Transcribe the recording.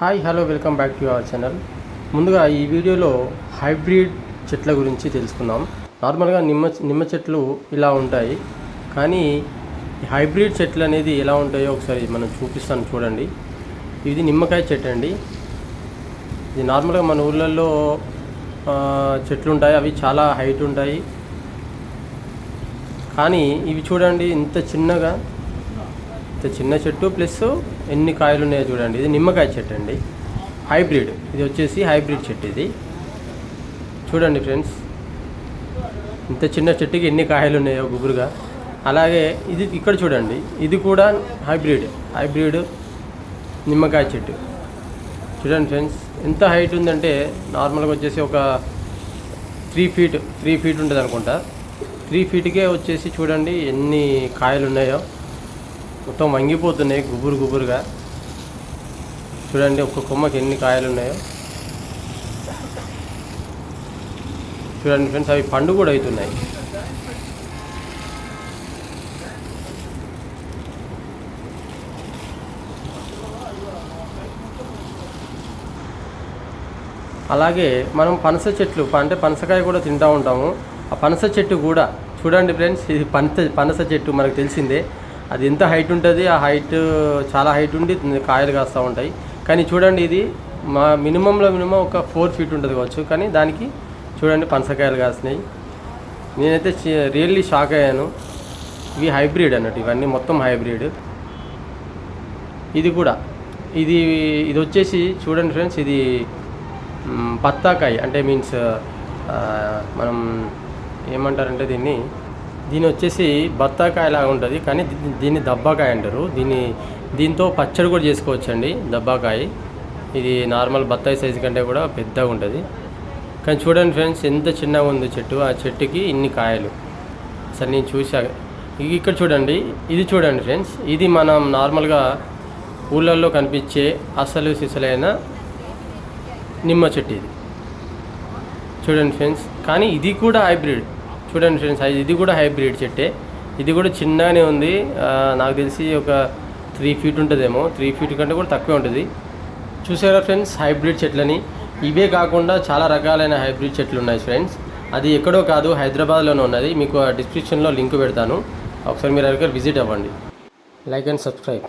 Hi hello welcome back to our channel. ముందుగా ఈ వీడియోలో హైబ్రిడ్ చెట్ల గురించి తెలుసుకుందాం. నార్మల్గా నిమ్మ నిమ్మ చెట్లు ఇలా ఉంటాయి. కానీ ఈ హైబ్రిడ్ చెట్లు అనేది ఎలా ఉంటాయో ఒకసారి మనం చూపిస్తాను చూడండి. ఇది నిమ్మకాయ చెట్టు అండి. ఇది నార్మల్గా మన ఊళ్ళల్లో చెట్లు ఉంటాయి అవి చాలా హైట్ ఉంటాయి. కానీ ఇవి చూడండి ఇంత చిన్నగా చిన్న చెట్టు ప్లస్ ఎన్ని కాయలు ఉన్నాయో చూడండి. ఇది నిమ్మకాయ చెట్టు అండి. హైబ్రిడ్ ఇది వచ్చేసి హైబ్రిడ్ చెట్టు ఇది. చూడండి ఫ్రెండ్స్. ఇంత చిన్న చెట్టుకి ఎన్ని కాయలు ఉన్నాయో గుబురుగా. అలాగే ఇది ఇక్కడ చూడండి. ఇది కూడా హైబ్రిడ్ హైబ్రిడ్ నిమ్మకాయ చెట్టు. చూడండి ఫ్రెండ్స్. ఎంత హైట్ ఉందంటే నార్మల్గా వచ్చేసి ఒక త్రీ ఫీట్ త్రీ ఫీట్ ఉంటుంది అనుకుంటా త్రీ ఫీట్కే వచ్చేసి చూడండి ఎన్ని కాయలు ఉన్నాయో. మొత్తం వంగిపోతున్నాయి గుబురు గుబురుగా. చూడండి ఒక్క కొమ్మకి ఎన్ని కాయలు ఉన్నాయో. చూడండి ఫ్రెండ్స్ అవి పండు కూడా అవుతున్నాయి. అలాగే మనం పనస చెట్లు అంటే పనసకాయ కూడా తింటూ ఉంటాము. ఆ పనస చెట్టు కూడా చూడండి ఫ్రెండ్స్ ఇది పనస పనస చెట్టు మనకు తెలిసిందే. అది ఎంత హైట్ ఉంటుంది? ఆ హైట్ చాలా హైట్ ఉండి కాయలు కాస్తూ ఉంటాయి. కానీ చూడండి ఇది మా మినిమంలో మినిమం ఒక ఫోర్ ఫీట్ ఉంటుంది కావచ్చు. కానీ దానికి చూడండి పనసకాయలు కాస్తున్నాయి నేనైతే రియల్లీ షాక్ అయ్యాను. ఇవి హైబ్రిడ్ అన్నట్టు ఇవన్నీ మొత్తం హైబ్రిడ్ ఇది కూడా ఇది ఇది వచ్చేసి చూడండి ఫ్రెండ్స్ ఇది మ్, బత్తాకాయ అంటే మీన్స్ మనం ఏమంటారంటే దీన్ని? దీని వచ్చేసి బత్తాకాయలాగా ఉంటుంది కానీ దీన్ని దబ్బాకాయ అంటారు. దీన్ని దీంతో పచ్చడి కూడా చేసుకోవచ్చండి దబ్బాకాయ. ఇది నార్మల్ బత్తాయి సైజు కంటే కూడా పెద్దగా ఉంటుంది. కానీ చూడండి ఫ్రెండ్స్ ఎంత చిన్నగా ఉంది చెట్టు. ఆ చెట్టుకి ఇన్ని కాయలు. అసలు నేను చూసా. ఇక్కడ చూడండి ఇది చూడండి ఫ్రెండ్స్. ఇది మనం నార్మల్గా ఊళ్ళల్లో కనిపించే అసలు సిసలైన నిమ్మ చెట్టు ఇది. చూడండి ఫ్రెండ్స్. కానీ ఇది కూడా హైబ్రిడ్. చూడండి ఫ్రెండ్స్ ఇది కూడా హైబ్రిడ్ చెట్టే. ఇది కూడా చిన్నగానే ఉంది. నాకు తెలిసి ఒక త్రీ ఫీట్ ఉంటుందేమో. త్రీ ఫీట్ కంటే కూడా తక్కువే ఉంటుంది. చూసారా ఫ్రెండ్స్ హైబ్రిడ్ చెట్లని? ఇవే కాకుండా చాలా రకాలైన హైబ్రిడ్ చెట్లు ఉన్నాయి ఫ్రెండ్స్. అది ఎక్కడో కాదు హైదరాబాద్లోనే ఉన్నది. మీకు డిస్క్రిప్షన్లో లింక్ పెడతాను. ఒకసారి మీరు అక్కడ విజిట్ అవ్వండి. Like and subscribe.